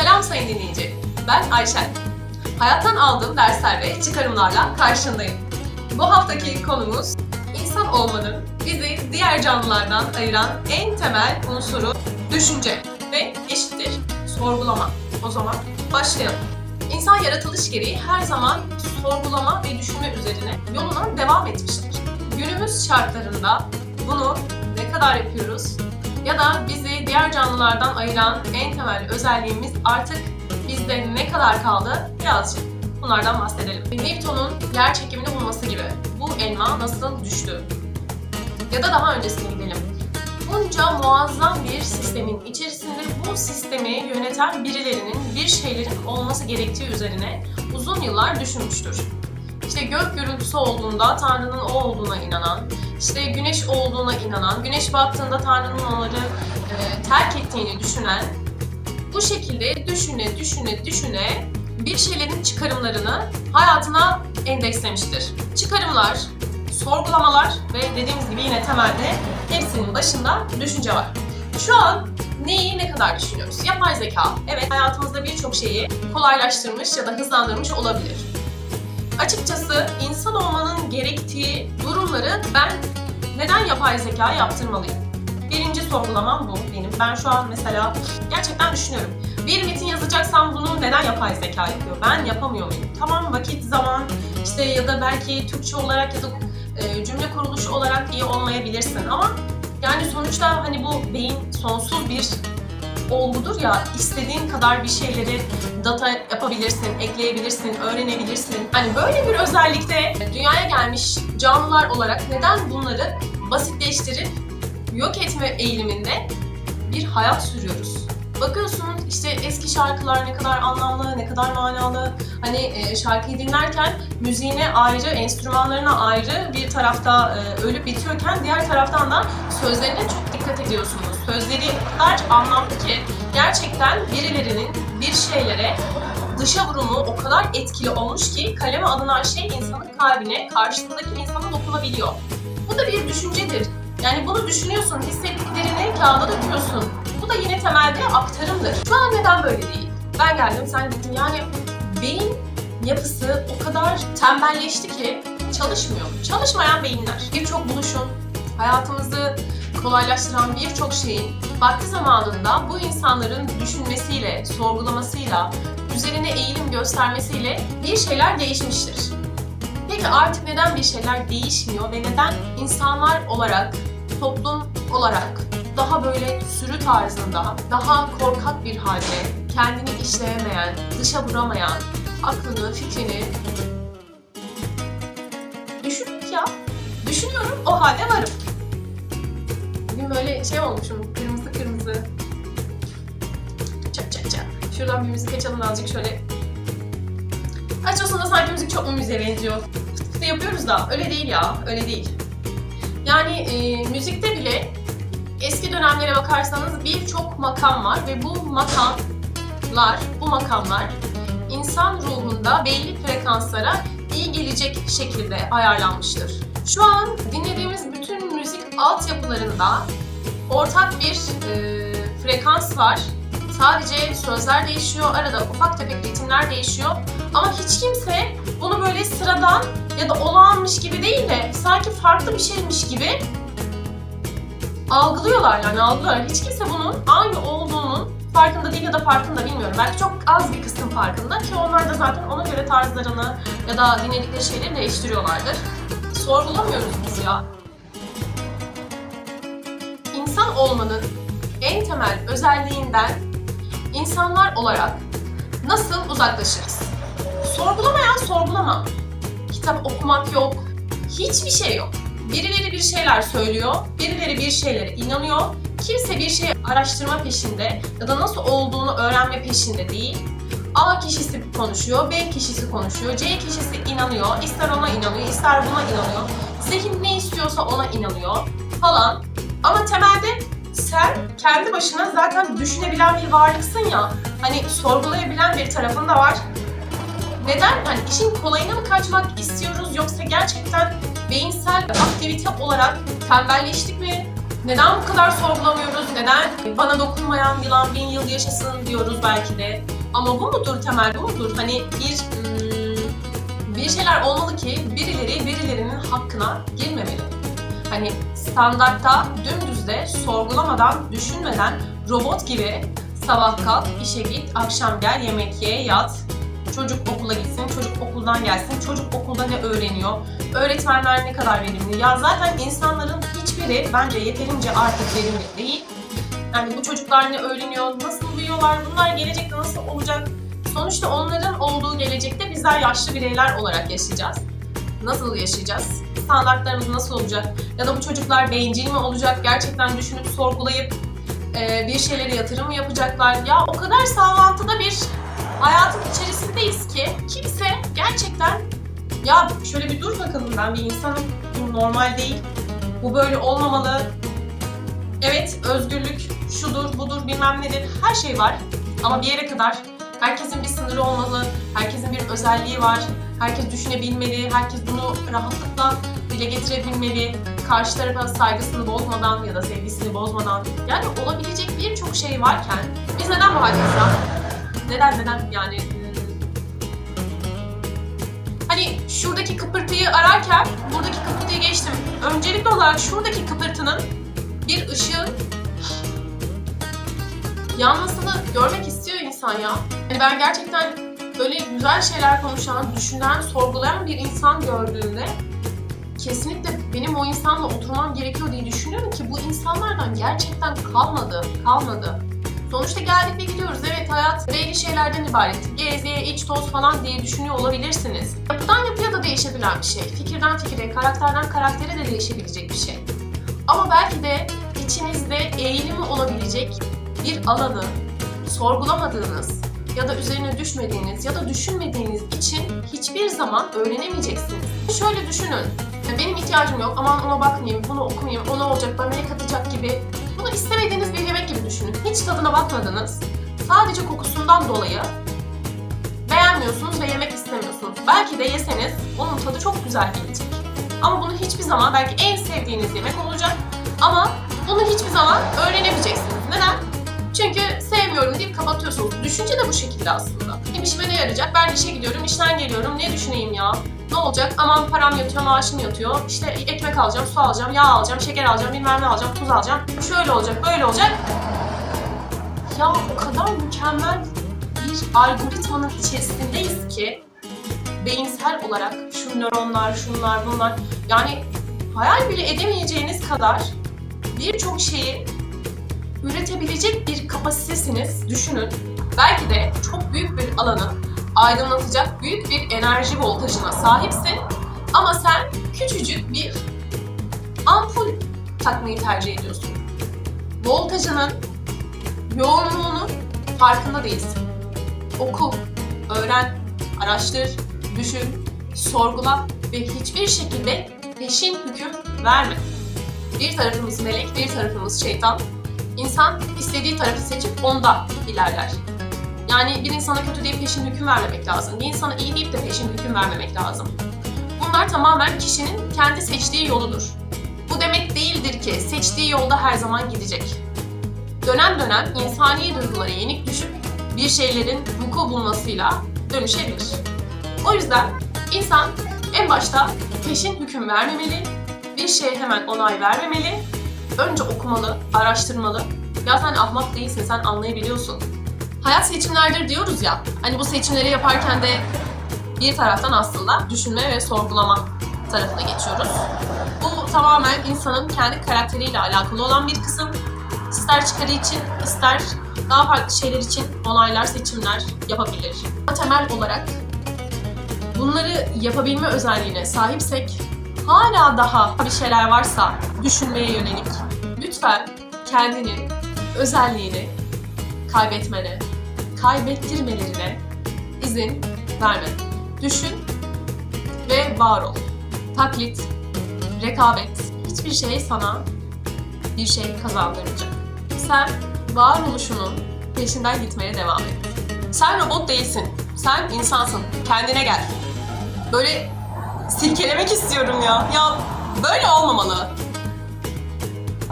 Selam sayın dinleyici. Ben Ayşen. Hayattan aldığım dersler ve çıkarımlarla karşındayım. Bu haftaki konumuz insan olmanın bizi diğer canlılardan ayıran en temel unsuru düşünce ve eşittir sorgulama. O zaman başlayalım. İnsan yaratılış gereği her zaman sorgulama ve düşünme üzerine yoluna devam etmiştir. Günümüz şartlarında bunu ne kadar yapıyoruz ya da bizi diğer canlılardan ayıran en temel özelliğimiz artık bizde ne kadar kaldı birazcık bunlardan bahsedelim. Newton'un yer çekimini bulması gibi bu elma nasıl düştü? Ya da daha öncesine gidelim. Bunca muazzam bir sistemin içerisinde bu sistemi yöneten birilerinin bir şeylerin olması gerektiği üzerine uzun yıllar düşünmüştür. İşte gök gürültüsü olduğunda Tanrı'nın o olduğuna inanan, işte güneş olduğuna inanan, güneş battığında Tanrı'nın onları e, terk ettiğini düşünen, bu şekilde düşüne düşüne düşüne bir şeylerin çıkarımlarını hayatına endekslemiştir. Çıkarımlar, sorgulamalar ve dediğimiz gibi yine temelde hepsinin başında düşünce var. Şu an neyi ne kadar düşünüyoruz? Yapay zeka, evet hayatımızda birçok şeyi kolaylaştırmış ya da hızlandırmış olabilir. Açıkçası insan olmanın gerektiği durumları ben neden yapay zeka yaptırmalıyım? Birinci sorgulamam bu benim. Ben şu an mesela gerçekten düşünüyorum. Bir metin yazacaksam bunu neden yapay zeka yapıyor? Ben yapamıyor muyum? Tamam vakit, zaman işte ya da belki Türkçe olarak ya da e, cümle kuruluşu olarak iyi olmayabilirsin ama yani sonuçta hani bu beyin sonsuz bir olgudur ya istediğin kadar bir şeyleri data yapabilirsin, ekleyebilirsin, öğrenebilirsin. Hani böyle bir özellikte dünyaya gelmiş canlılar olarak neden bunları basitleştirip yok etme eğiliminde bir hayat sürüyoruz? Bakıyorsun işte eski şarkılar ne kadar anlamlı, ne kadar manalı. Hani e, şarkıyı dinlerken müziğine ayrı, enstrümanlarına ayrı bir tarafta e, ölüp bitiyorken diğer taraftan da sözlerine çok dikkat ediyorsunuz. Sözleri kadar anlamlı ki gerçekten birilerinin bir şeylere dışa vurumu o kadar etkili olmuş ki kaleme alınan şey insanın kalbine, karşısındaki insana dokunabiliyor. Bu da bir düşüncedir. Yani bunu düşünüyorsun, hissettiklerini kağıda döküyorsun. Bu da yine temelde aktarımdır. Şu an neden böyle değil? Ben geldim, sen gittin. Yani beyin yapısı o kadar tembelleşti ki çalışmıyor. Çalışmayan beyinler. Birçok buluşun, hayatımızı kolaylaştıran birçok şeyin vakti zamanında bu insanların düşünmesiyle, sorgulamasıyla, üzerine eğilim göstermesiyle bir şeyler değişmiştir. Peki artık neden bir şeyler değişmiyor ve neden insanlar olarak, toplum olarak daha böyle sürü tarzında, daha korkak bir halde, kendini işleyemeyen, dışa vuramayan, aklını, fikrini düşündük ya. Düşünüyorum, o halde varım. Bugün böyle şey olmuşum, kırmızı kırmızı. Çak çak çak. Şuradan bir müzik açalım azıcık şöyle. Açıyorsun da sanki müzik çok mu müziğe benziyor. Fıt fıt yapıyoruz da öyle değil ya, öyle değil. Yani e, müzikte bile eski dönemlere bakarsanız birçok makam var ve bu makamlar, bu makamlar insan ruhunda belli frekanslara iyi gelecek şekilde ayarlanmıştır. Şu an dinlediğimiz bütün müzik altyapılarında ortak bir e, frekans var. Sadece sözler değişiyor, arada ufak tefek ritimler değişiyor. Ama hiç kimse bunu böyle sıradan ya da olağanmış gibi değil de sanki farklı bir şeymiş gibi algılıyorlar yani algılıyorlar. Hiç kimse bunun aynı olduğunun farkında değil ya da farkında bilmiyorum. Belki çok az bir kısım farkında ki onlar da zaten ona göre tarzlarını ya da dinledikleri şeyleri değiştiriyorlardır. Sorgulamıyoruz biz ya. İnsan olmanın en temel özelliğinden insanlar olarak nasıl uzaklaşırız? Sorgulamayan sorgulama. Kitap okumak yok. Hiçbir şey yok. Birileri bir şeyler söylüyor, birileri bir şeylere inanıyor. Kimse bir şey araştırma peşinde ya da nasıl olduğunu öğrenme peşinde değil. A kişisi konuşuyor, B kişisi konuşuyor, C kişisi inanıyor, ister ona inanıyor, ister buna inanıyor. Zihin ne istiyorsa ona inanıyor falan. Ama temelde sen kendi başına zaten düşünebilen bir varlıksın ya. Hani sorgulayabilen bir tarafın da var. Neden? Hani işin kolayına mı kaçmak istiyoruz yoksa gerçekten beyinsel aktivite olarak tembelleştik mi? Neden bu kadar sorgulamıyoruz? Neden bana dokunmayan yılan bin yıl yaşasın diyoruz belki de. Ama bu mudur temel, bu mudur? Hani bir hmm, bir şeyler olmalı ki birileri birilerinin hakkına girmemeli. Hani standartta dümdüzde sorgulamadan, düşünmeden robot gibi sabah kalk, işe git, akşam gel, yemek ye, yat, çocuk okula gitsin, çocuk okuldan gelsin, çocuk okulda ne öğreniyor, öğretmenler ne kadar verimli. Ya zaten insanların hiçbiri bence yeterince artık verimli değil. Yani bu çocuklar ne öğreniyor, nasıl büyüyorlar, bunlar gelecekte nasıl olacak? Sonuçta onların olduğu gelecekte bizler yaşlı bireyler olarak yaşayacağız. Nasıl yaşayacağız? Standartlarımız nasıl olacak? Ya da bu çocuklar bencil mi olacak? Gerçekten düşünüp sorgulayıp e, bir şeylere yatırım yapacaklar? Ya o kadar sallantıda bir hayatın içerisindeyiz ki kimse gerçekten ya şöyle bir dur bakalım ben bir insanım. Bu normal değil. Bu böyle olmamalı. Evet özgürlük şudur budur bilmem nedir her şey var. Ama bir yere kadar herkesin bir sınırı olmalı. Herkesin bir özelliği var. Herkes düşünebilmeli. Herkes bunu rahatlıkla dile getirebilmeli. Karşı tarafa saygısını bozmadan ya da sevgisini bozmadan. Yani olabilecek birçok şey varken biz neden bu haldeyiz? Neden neden yani Hani şuradaki kıpırtıyı ararken buradaki kıpırtıyı geçtim. Öncelikli olarak şuradaki kıpırtının bir ışığın yanmasını görmek istiyor insan ya. Yani ben gerçekten böyle güzel şeyler konuşan, düşünen, sorgulayan bir insan gördüğümde kesinlikle benim o insanla oturmam gerekiyor diye düşünüyorum ki bu insanlardan gerçekten kalmadı, kalmadı. Sonuçta geldik ve gidiyoruz. Evet hayat belli şeylerden ibaret. Gez, ye, iç, toz falan diye düşünüyor olabilirsiniz. Yapıdan yapıya da değişebilen bir şey. Fikirden fikire, karakterden karaktere de değişebilecek bir şey. Ama belki de içinizde eğilimi olabilecek bir alanı sorgulamadığınız ya da üzerine düşmediğiniz ya da düşünmediğiniz için hiçbir zaman öğrenemeyeceksiniz. Şöyle düşünün. Benim ihtiyacım yok. Aman ona bakmayayım, bunu okumayayım, ona olacak, bana ne katacak gibi. Bunu istemediğiniz bir yemek gibi düşünün. Hiç tadına bakmadınız. Sadece kokusundan dolayı beğenmiyorsunuz ve yemek istemiyorsunuz. Belki de yeseniz onun tadı çok güzel gelecek. Ama bunu hiçbir zaman belki en sevdiğiniz yemek olacak. Ama bunu hiçbir zaman öğrenemeyeceksiniz. Neden? Çünkü sevmiyorum deyip kapatıyorsunuz. Düşünce de bu şekilde aslında. Benim işime ne yarayacak? Ben işe gidiyorum, işten geliyorum. Ne düşüneyim ya? Ne olacak? Aman param yatıyor, maaşım yatıyor. İşte ekmek alacağım, su alacağım, yağ alacağım, şeker alacağım, bilmem ne alacağım, tuz alacağım. Şöyle olacak, böyle olacak. Ya o kadar mükemmel bir algoritmanın içerisindeyiz ki beyinsel olarak şu nöronlar, şunlar, bunlar yani hayal bile edemeyeceğiniz kadar birçok şeyi üretebilecek bir kapasitesiniz düşünün. Belki de çok büyük bir alanı aydınlatacak büyük bir enerji voltajına sahipsin ama sen küçücük bir ampul takmayı tercih ediyorsun. Voltajının yoğunluğunun farkında değilsin. Oku, öğren, araştır, düşün, sorgula ve hiçbir şekilde peşin hüküm verme. Bir tarafımız melek, bir tarafımız şeytan. İnsan istediği tarafı seçip onda ilerler. Yani bir insana kötü deyip peşin hüküm vermemek lazım. Bir insana iyi deyip de peşin hüküm vermemek lazım. Bunlar tamamen kişinin kendi seçtiği yoludur. Bu demek değildir ki seçtiği yolda her zaman gidecek. Dönem dönem insani duygulara yenik düşüp bir şeylerin vuku bulmasıyla dönüşebilir. O yüzden insan en başta peşin hüküm vermemeli, bir şeye hemen onay vermemeli, önce okumalı, araştırmalı. Ya sen ahmak değilsin, sen anlayabiliyorsun. Hayat seçimlerdir diyoruz ya, hani bu seçimleri yaparken de bir taraftan aslında düşünme ve sorgulama tarafına geçiyoruz. Bu tamamen insanın kendi karakteriyle alakalı olan bir kısım. İster çıkarı için, ister daha farklı şeyler için onaylar, seçimler yapabilir. Temel olarak bunları yapabilme özelliğine sahipsek hala daha bir şeyler varsa düşünmeye yönelik lütfen kendini, özelliğini kaybetmene, kaybettirmelerine izin verme. Düşün ve var ol. Taklit, rekabet hiçbir şey sana bir şey kazandırmayacak. Sen varoluşunun peşinden gitmeye devam et. Sen robot değilsin. Sen insansın. Kendine gel. Böyle silkelemek istiyorum ya. Ya böyle olmamalı.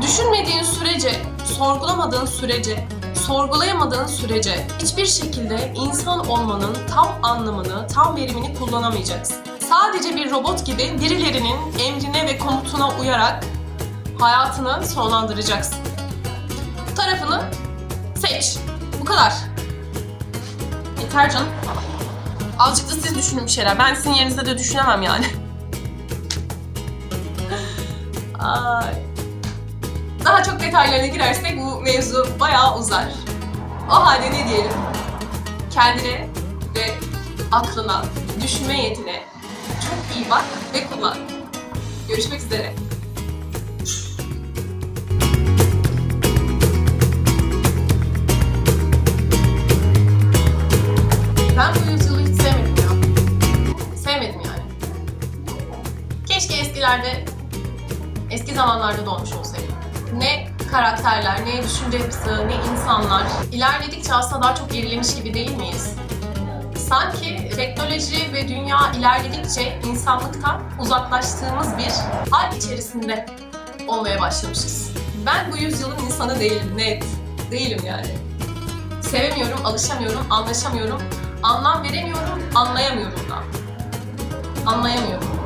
Düşünmediğin sürece, sorgulamadığın sürece, sorgulayamadığın sürece hiçbir şekilde insan olmanın tam anlamını, tam verimini kullanamayacaksın. Sadece bir robot gibi birilerinin emrine ve komutuna uyarak hayatını sonlandıracaksın. Tarafını seç. Bu kadar. Yeter canım. Azıcık da siz düşünün bir şeyler. Ben sizin yerinizde de düşünemem yani. Ay. Daha çok detaylarına girersek bu mevzu bayağı uzar. O halde ne diyelim? Kendine ve aklına, düşünme yetine çok iyi bak ve kullan. Görüşmek üzere. 70'lerde eski zamanlarda doğmuş olsaydım ne karakterler, ne düşünce yapısı, ne insanlar ilerledikçe aslında daha çok gerilemiş gibi değil miyiz? Sanki teknoloji ve dünya ilerledikçe insanlıktan uzaklaştığımız bir hal içerisinde olmaya başlamışız. Ben bu yüzyılın insanı değilim, net. Değilim yani. Sevemiyorum, alışamıyorum, anlaşamıyorum, anlam veremiyorum, anlayamıyorum da. Anlayamıyorum.